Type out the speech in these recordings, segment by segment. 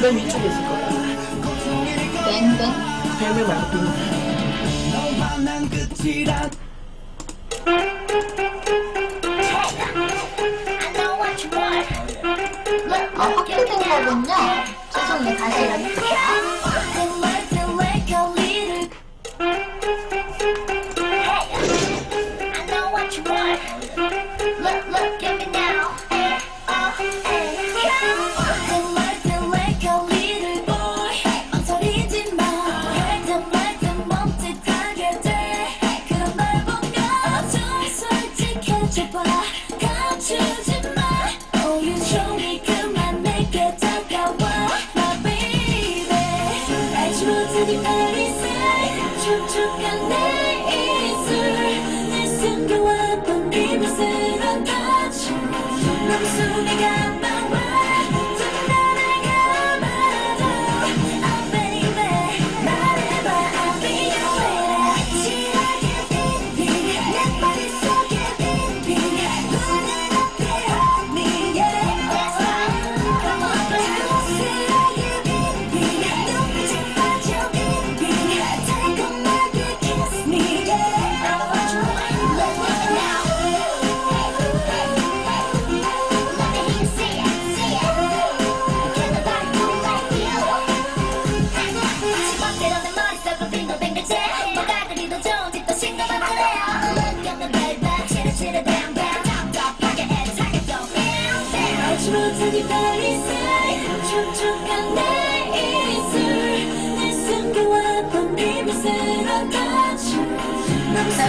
맨 위쪽에 있을 거야. 뱅뱅. 뱅뱅 말고 빙. 아, 확대된 거군요. 죄송해요. 다시 해볼게요. 너무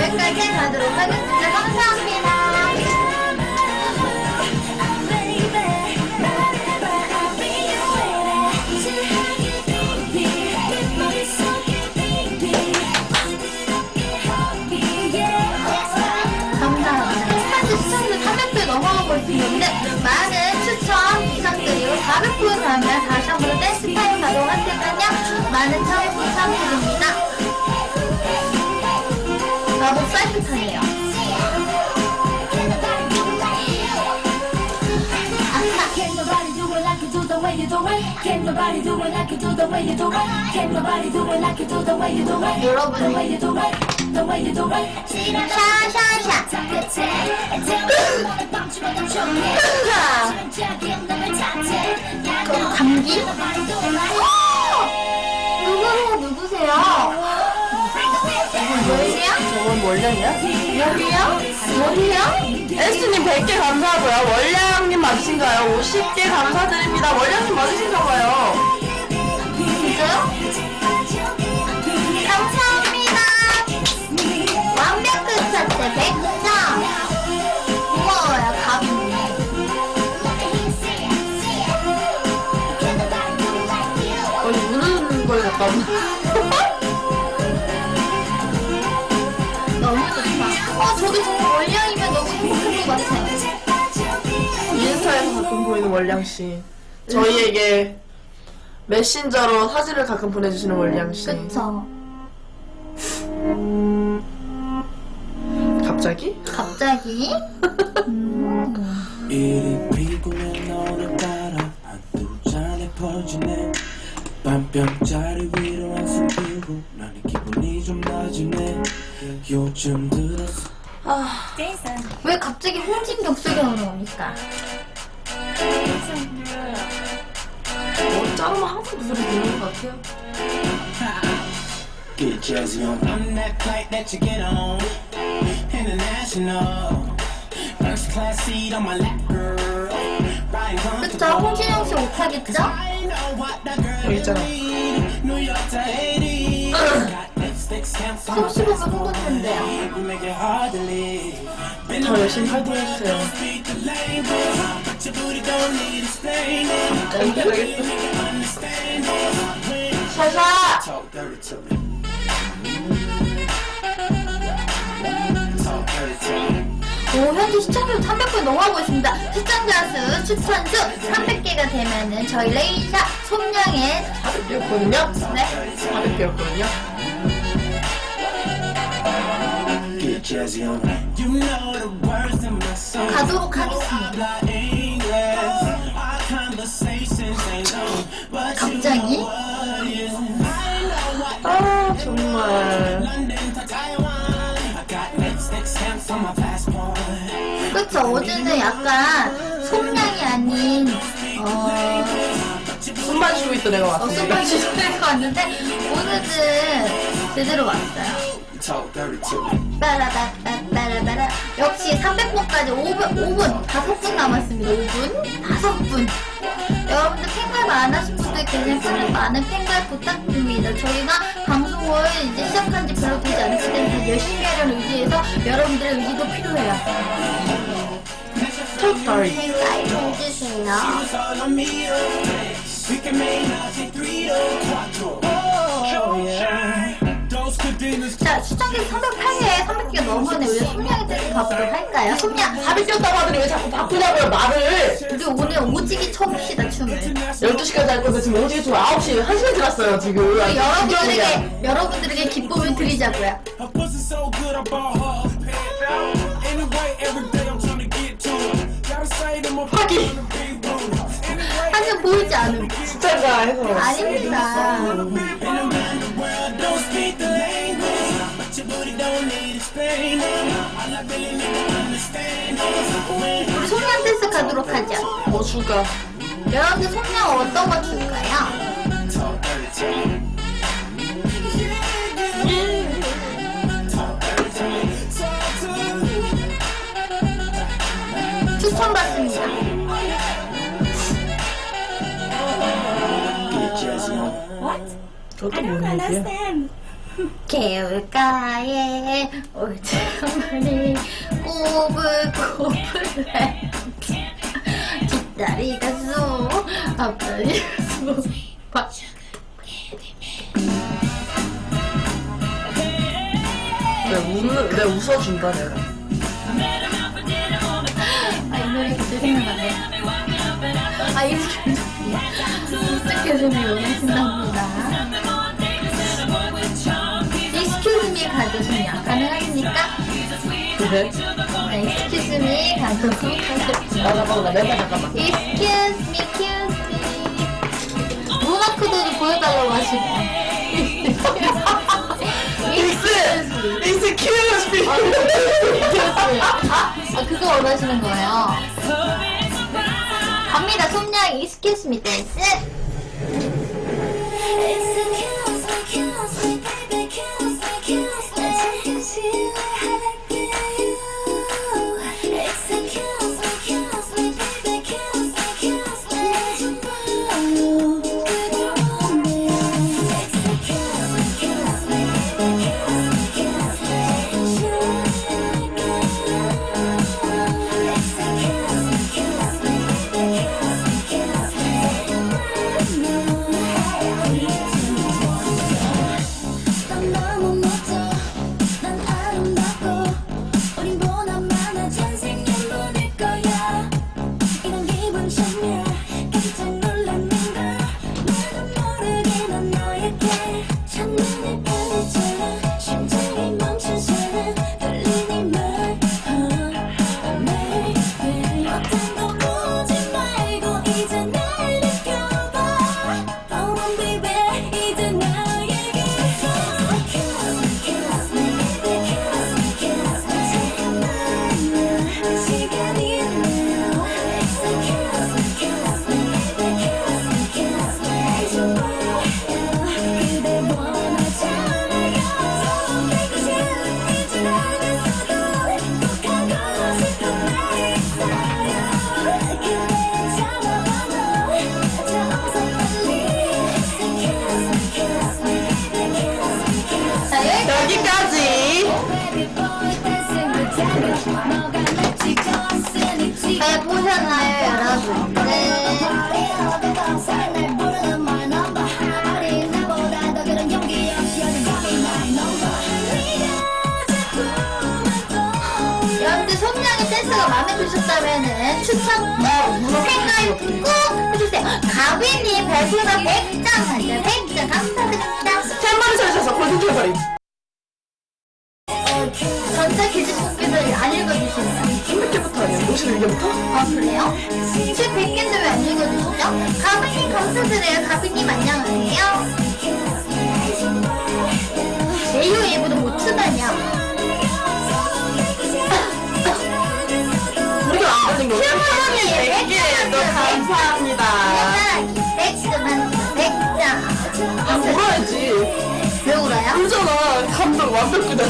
여기까지 가도록 하겠습니다. 감사합니다. Baby, 말해봐, I'll be your lady. 실하게 baby, 내 머릿속에 baby. 부드럽게 hold me, yeah. That's right. 감사합니다. 스타즈 시청률 400배 넘어가고 있는데 많은 추천 부탁드리고 400분 가면 다시 한번 댄스 타임 가도록 할 테니까요. 많은 참여 부탁드립니다. Can't nobody do it like you do the way you do it. Can't nobody do it like you do the way you do it. 여러분. The way you do it. The way you do it. 샤샤샤. 자 끝에 애태우는 너를 방치면 촉해. 지금적인 놈을 탓해. 야, 너. 감기? Can't nobody do it like 누구 누구세요? 뭐예요? 저건 원량이야? 여기요? 여기요? 에스님 100개 감사하고요. 원량님 맞으신가요? 50개 감사드립니다. 원량님 맞으신가 봐요. 진짜요? 정말 원량이면 너무 행복할 것 같아요. 인스타에서 가끔 보이는 원량씨. 저희에게 메신저로 사진을 가끔 보내주시는 원량씨. 그쵸. 갑자기? 갑자기? 음. 이리 피곤해 오늘따라 한두 잔에 퍼지네 밤병자리 위로 한숨 피고 나는 기분이 좀 나지네 요즘 들어서 왜 갑자기 홍진경 소리가 나는 겁니까? 머리 자르면 항상 그 소리 들리는 것 같아요. Get jazzy on I'm that flight that you get on International First class seat on my lap girl 그쵸? 홍진영 씨 girl 여기 있잖아. Leave Been 더 열심히 파이팅 해주세요. speak the language But your booty don't need explaining 짧게 되겠어. Understand it 샤샤! 오, 현재 시청률 300분 넘어가고 있습니다. 시청자 수, 추천 수 300개가 되면은 저희 레이샤 손량의 400개였거든요? 네. 400개였거든요? 가도록 하겠습니다. 갑자기? 아 정말. 그쵸 어제는 약간 속량이 아닌 어. 숨만 쉬고 있던 애가 왔어요. 숨만 어, 쉬고 있는 애가 왔는데, 오늘은 제대로 왔어요. 빠라바라 빠라바라. 역시 300번까지 5분, 5분. 5분 남았습니다. 5분? 5분. 여러분들 팬가입 안 하신 분들 계신 팬가입 많은 팬가입 부탁드립니다. 저희가 방송을 이제 시작한 지 별로 되지 않기 때문에 열심히 하려는 의지에서 여러분들의 의지도 필요해요. 팬가입 해주세요. We can make 93 to 4 자, 시청률 308회에 300개 넘었네. 우리 손양이 때문에 바꾸도록 할까요? 손양! 밥이 꼈다고 하더니 왜 자꾸 바꾸냐고요 말을 우리 오늘 오지기 쳐봅시다, 춤을. 12시까지 할 건데 지금 오지 지금 9시 1시간 지났어요 지금 우리 여러분들에게, 여러분들에게 기쁨을 드리자고요. Her pussy 한참 보이지 않음. 숫자가 해서 아닙니다. 우리 손량 댄스 가도록 하죠 뭐 줄까? 여러분들 손량 어떤 거 줄까요? 추천받습니다. 저것도 뭔 얘기야? 개울가에 올챙머리 꼬불꼬불해 뒷다리가 쏘 앞다리가 쏘 봐. 내가 웃는, 내가 웃어준다, 내가. 아, 이 노래 그때 생각나네. 아, 익숙해짐이 익숙해짐이 원하신답니다. 가져주면 가능하십니까? 그래? 네, 익스큐즈미 가져주면 나 잠깐만, 나 맨날 잠깐만. Excuse me, excuse me. 문화크들이 보여달라고 하시고. 익스! 익스 키우스 아, 그거 원하시는 거예요. 갑니다, 손양 Excuse me 댄스. 팬가입 꼭 해주세요. 가비님 별풍선 100점 단전 100점 감사드립니다. 캔만 쳐주셔서 골든캐버리. 전체 기지 뽑기를 안 읽어주시나요? 300개부터 아니야? 51개부터? 아 그래요? 700개인데 왜 안 읽어주시죠? 가비님 감사드려요. 가비님 안녕 완벽 완벽하다.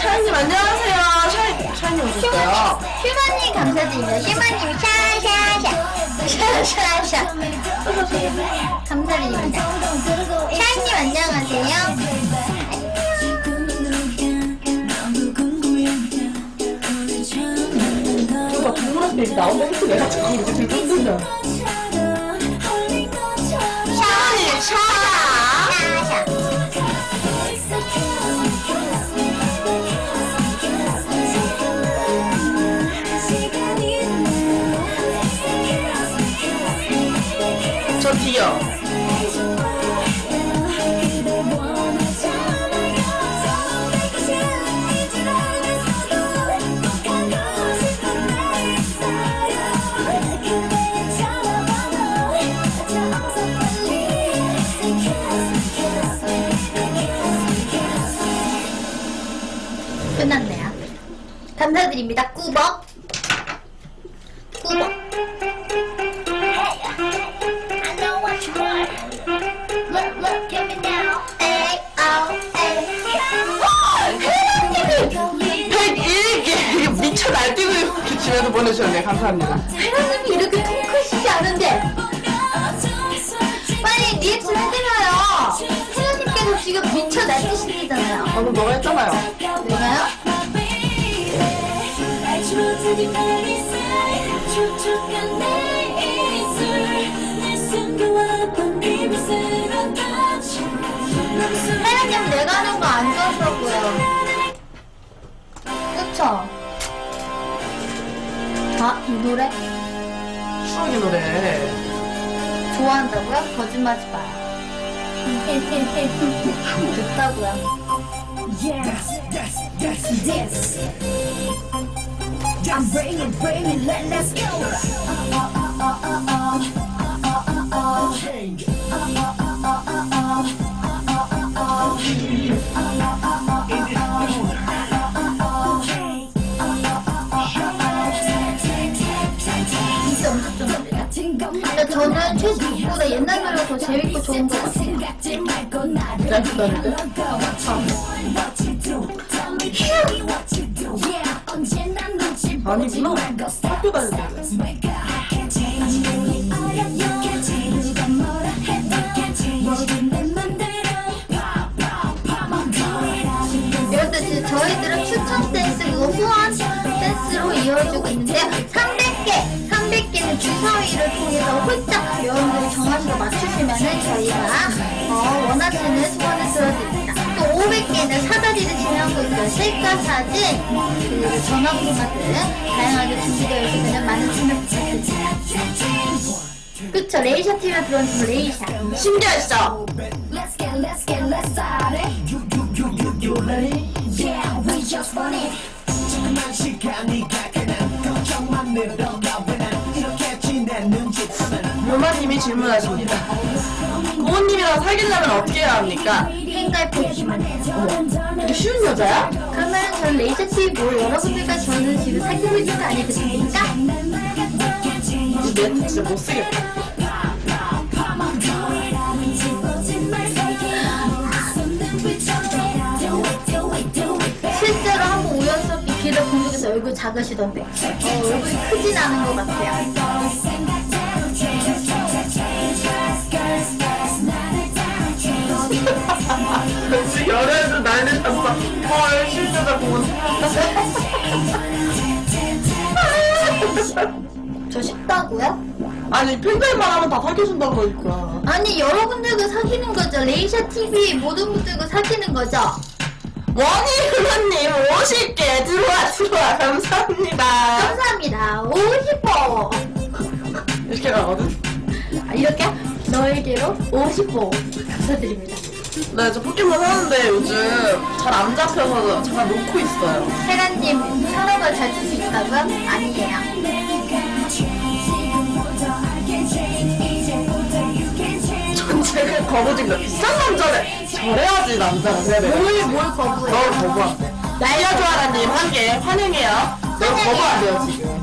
샤이님 안녕하세요. 샤이 샤이님 오셨어요. 휴마님 감사드립니다. 휴마님 샤샤샤 샤샤샤 감사드립니다. 샤이님 안녕하세요. 이거 동물한테 이렇게 나오면 또 내가 자꾸 이렇게 들고 있는 저 뒤요. 끝났네요. 감사드립니다. 꾸벅. 꾸벅. 날뛰고 이렇게 집에서 보내주셨네 감사합니다. 사장님이 이렇게 통 크시지 않은데 빨리 리액션 해드려요. 사장님께서 지금 미쳐 날뛰시잖아요. 방금 너가 했잖아요. 내가요? 사장님 내가 하는 거 안 좋았다고요. 그쵸? 아, 이 노래? 추억의 노래. 좋아한다고요? 거짓말하지 마요. 듣다고요. Yes, yes, yes, yes. I'm bringing, bringing, let, let's go. Change. 최신보다 옛날 노래가 더 재밌고 좋은 것 같아요. 잘 듣다는데? 아니구나. 학교 다닐 때. 이럴 때 지금 저희들은 추천 댄스 그리고 후원 댄스로 이어지고 있는데요. 300개, 300개는 주사위를 통해서 홀짝 여러분들이 정하셔서 맞추시면은 저희가 어, 원하시는 소원을 들어드립니다. 또 500개는 사다리를 진행하고 있어요. 셀카 사진, 그리고 전화번호 같은 다양하게 준비되어 있으면 많은 참여 부탁드립니다. 그쵸, 레이샤 TV가 들어온 레이샤. 신기하시죠? Let's get, let's get, let's start it. You, you, you, you, you ready? 님이 질문하십니다. 고은님이랑 사귀려면 어떻게 해야 합니까? 팬가입 해 주시면 돼요. 이게 쉬운 여자야? 그러면 저는 레이저 TV 뭐 여러분들과 저는 지금 사귀고 있는 거 아니겠습니까? 이 멘트 진짜 못 쓰겠다. 실제로 한번 우연스럽게 길을 본 적에서 얼굴 작으시던데 어, 얼굴이 크진 않은 것 같아요. 저 쉽다고요? 아니, 팬들만 하면 다 사귀어준다고 그러니까. 아니 여러분들과 사귀는 거죠. 레이샤 TV 모든 분들과 사귀는 거죠. 원희 흐르님 50개 들어와 들어와 감사합니다. 감사합니다. 오 싶어. 이렇게 가거든. 아, 이렇게 너에게로 50호 감사드립니다. 네, 저 포켓몬 하는데 요즘 잘 안 잡혀서 잠깐 놓고 있어요. 헤라님 현어가 잘칠 수 있다고요? 아니에요. 전체가 거부진다. 비싼 남자를 저래야지 남자가 세야 돼. 뭘, 뭘 거부해요? 널 거부한대. 조아라님 한 개 환영해요. 내가 거부 안 돼요 지금.